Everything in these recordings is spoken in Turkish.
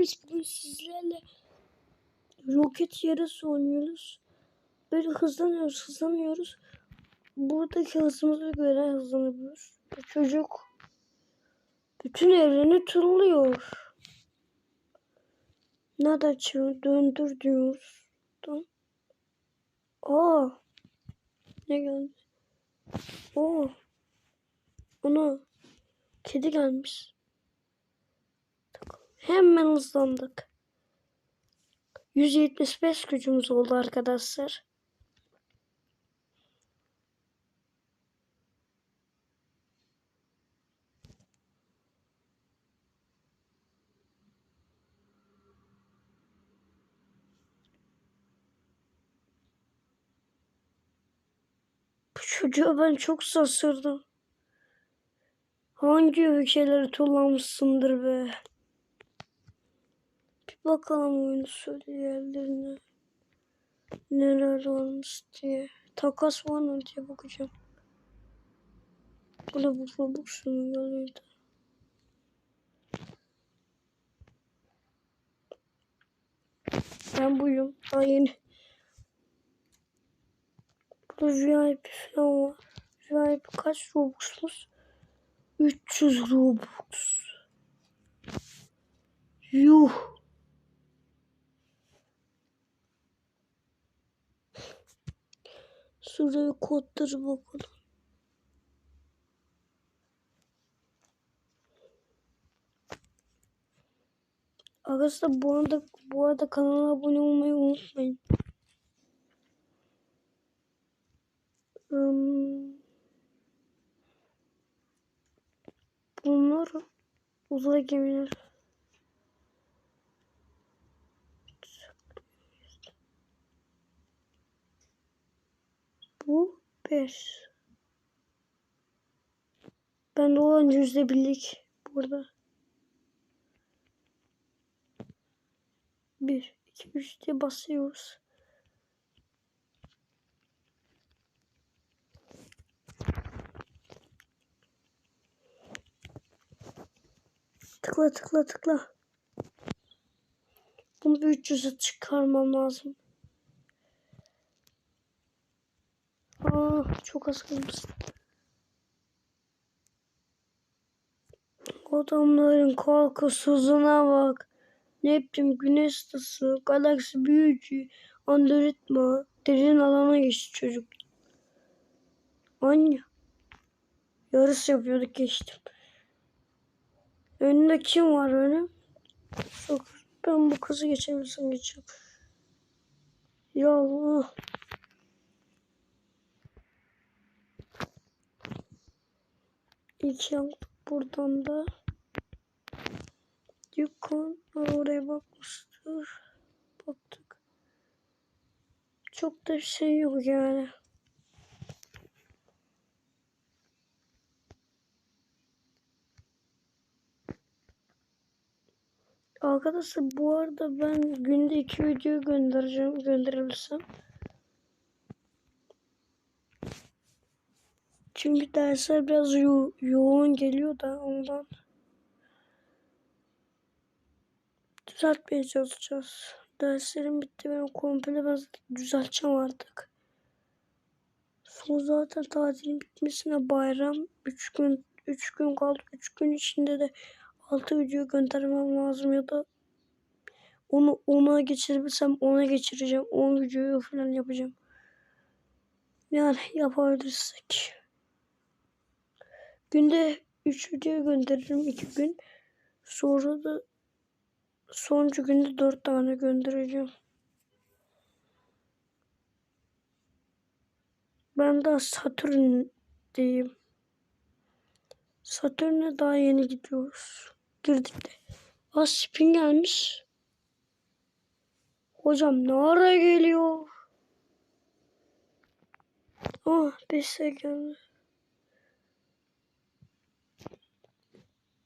Hepimiz bugün sizlerle roket yarısı oynuyoruz. Böyle hızlanıyoruz, hızlanıyoruz. Buradaki hızımıza göre hızlanıyoruz. Bu çocuk bütün evreni turluyor. Nereden çıkıyor? Döndür diyoruz. Aa. Ne geldi? Oo. Ana. Kedi gelmiş. Hemen hızlandık. 175 gücümüz oldu arkadaşlar. Bu çocuğu ben çok şaşırdım. Hangi ülkeleri kullanmışsındır be? Bakalım oyunu söyle yerlerine. Neler varmış diye. Takas var mı diye bakacağım. Bu da bu Robux'un yanıydı. Ben buyum. Daha yeni. Burada VIP falan var. VIP kaç Robux'muş? 300 Robux. Yuh. Şuraya kodları bakalım. Arkadaşlar bu arada bu arada kanala abone olmayı unutmayın. Hmm. Bunlar uzay gemileri. Bu 5. Ben de olan yüzde birlik burada. 1, 2, 3 diye basıyoruz. Tıkla tıkla tıkla. Bunu bir 300'e çıkarmam lazım. Aa, çok az kalmış. Adamların korkusuzuna bak. Neptün, Güneş ısısı, galaksi büyücü, androritma, derin alana geçti çocuk. Anne. Yarış yapıyorduk geçtim. Önünde kim var öyle? Ben bu kızı geçebilirsem geçeceğim. Ya. İlk yaptık buradan da. Yukon oraya bakmıştır. Baktık. Çok da bir şey yok yani. Arkadaşlar bu arada ben günde iki video göndereceğim gönderebilirsem. Çünkü dersler biraz yo yoğun geliyor da ondan düzeltmeye çalışacağız. Derslerim bitti benim komple ben düzelteceğim artık. Son zaten tatilin bitmesine bayram 3 gün 3 gün kaldı. 3 gün içinde de 6 video göndermem lazım ya da onu ona geçirebilsem ona geçireceğim. 10 videoyu falan yapacağım. Yani yapabilirsek. Günde 3 video gönderirim 2 gün. Sonra da sonuncu günde 4 tane göndereceğim. Ben daha Satürn'deyim. Satürn'e daha yeni gidiyoruz. Girdik de. Aa spin gelmiş. Hocam ne ara geliyor? Ah 5 geldi.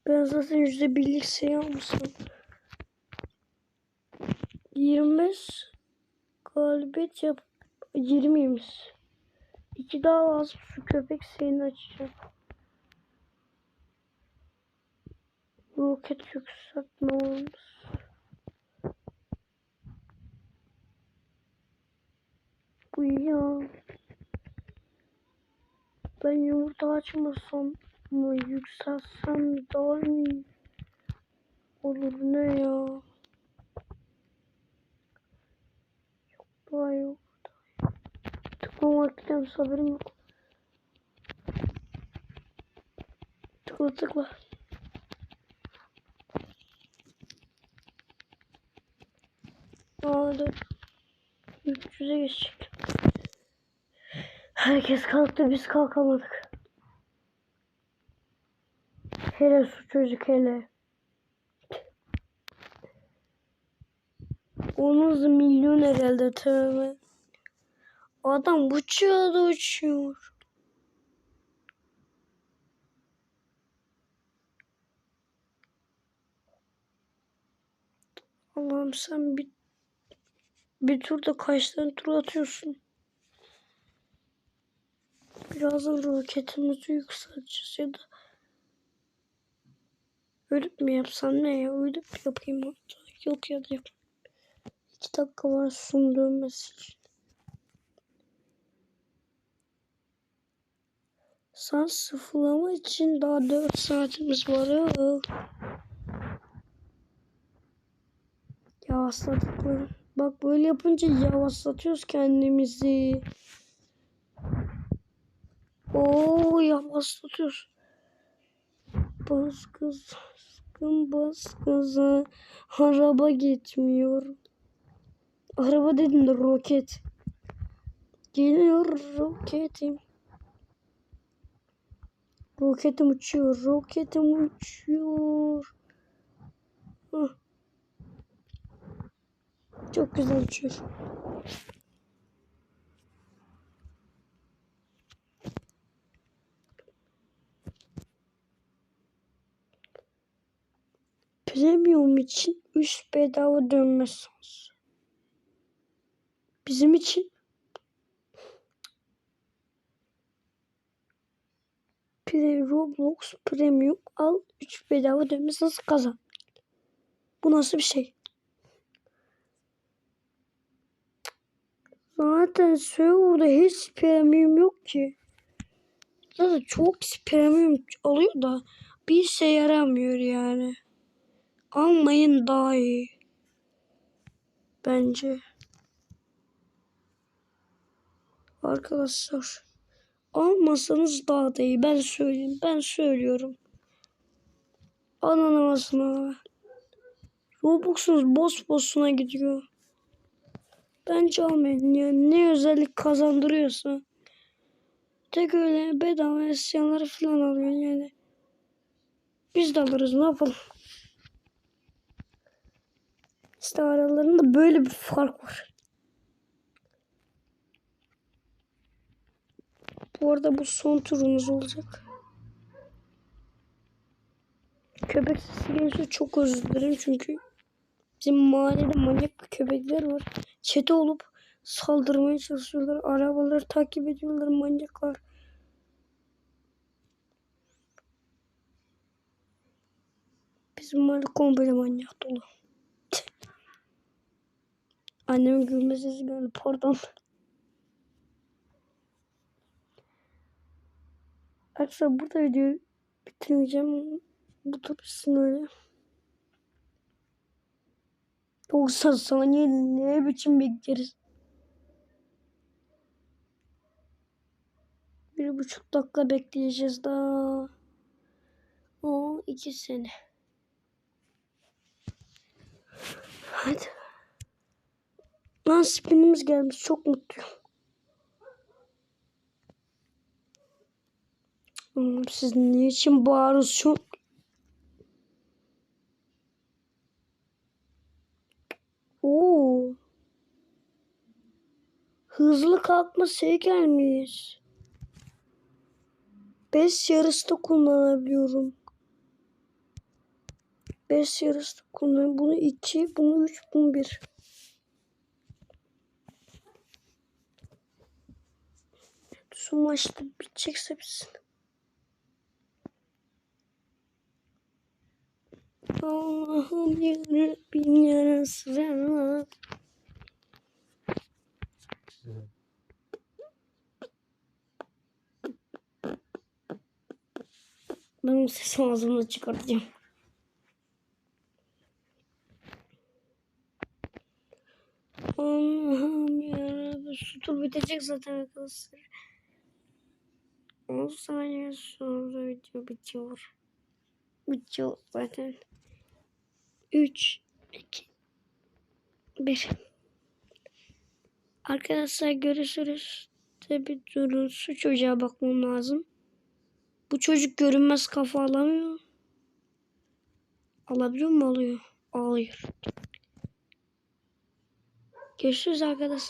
Ben zaten yüzde birlik şey almışım. 25 galibiyet yap 20'ymiş. İki daha lazım şu köpek seni açacağım. Roket yükselt ne olmuş? Bu ya. Ben yumurta açmasam mı yükselsem daha mı olur ne ya? Yok daha yok. Tıklamak istedim haberim yok. Tıkla tıkla. Dur. 300'e geçecek. Herkes kalktı biz kalkamadık. Hele su çocuk hele. Onun hızı milyon herhalde tövbe. Adam uçuyor da uçuyor. Allah'ım sen bir bir turda kaç tane tur atıyorsun? Birazdan roketimizi yükselteceğiz ya da ölüp mü yapsam ne ya ölüp yapayım hatta. Yok ya da. İki dakika var sun dönmesi için. Saat sıfırlama için daha 4 saatimiz var. Aa. Yavaşladık böyle. Bak böyle yapınca yavaşlatıyoruz kendimizi. Oo yavaşlatıyoruz. Bas kız, sıkın bas gaza. Araba gitmiyor. Araba dedim de roket. Geliyor roketim. Roketim uçuyor. Roketim uçuyor. Hah. Çok güzel uçuyor. Premium için 3 bedava dönme şansı. Bizim için Pre Roblox Premium al 3 bedava dönme şansı kazan. Bu nasıl bir şey? Zaten serverda hiç premium yok ki. Zaten çok premium alıyor da bir işe yaramıyor yani. Almayın daha iyi. Bence. Arkadaşlar. Almasanız daha da iyi. Ben söyleyeyim. Ben söylüyorum. Anlamasın Robux'unuz boss boss'una gidiyor. Bence almayın. Yani ne özellik kazandırıyorsa. Tek öyle bedava eşyaları falan alıyor yani. Biz de alırız ne yapalım. İşte aralarında böyle bir fark var. Bu arada bu son turumuz olacak. Köpek sesi çok özür dilerim çünkü bizim mahallede manyak köpekler var. Çete olup saldırmaya çalışıyorlar. Arabaları takip ediyorlar manyaklar. Bizim mahalle komple manyak dolu. Annemin gülme sesi geldi pardon. Arkadaşlar burada videoyu bitireceğim. Bu tutuşsun öyle. 90 saniye ne biçim bekleriz. Bir buçuk dakika bekleyeceğiz daha. O iki sene. Hadi. Lan spinimiz gelmiş. Çok mutluyum. Oğlum siz niçin bağırıyorsunuz? Oo. Hızlı kalkma şey gelmiş. Beş yarışta kullanabiliyorum. Beş yarışta kullanıyorum. Bunu iki, bunu üç, bunu bir. Şu maçta bitecekse bitsin. Allah'ım yarabbim yarası. Ben o sesi ağzımda çıkartacağım. Allah'ım yarabbim. Su tur bitecek zaten arkadaşlar. 10 saniye sonra video bitiyor. Bitiyor zaten. 3 2 1 Arkadaşlar görüşürüz. Tabi durun şu çocuğa bakmam lazım. Bu çocuk görünmez kafa alamıyor. Alabiliyor mu? Alıyor. Alıyor. Görüşürüz arkadaşlar.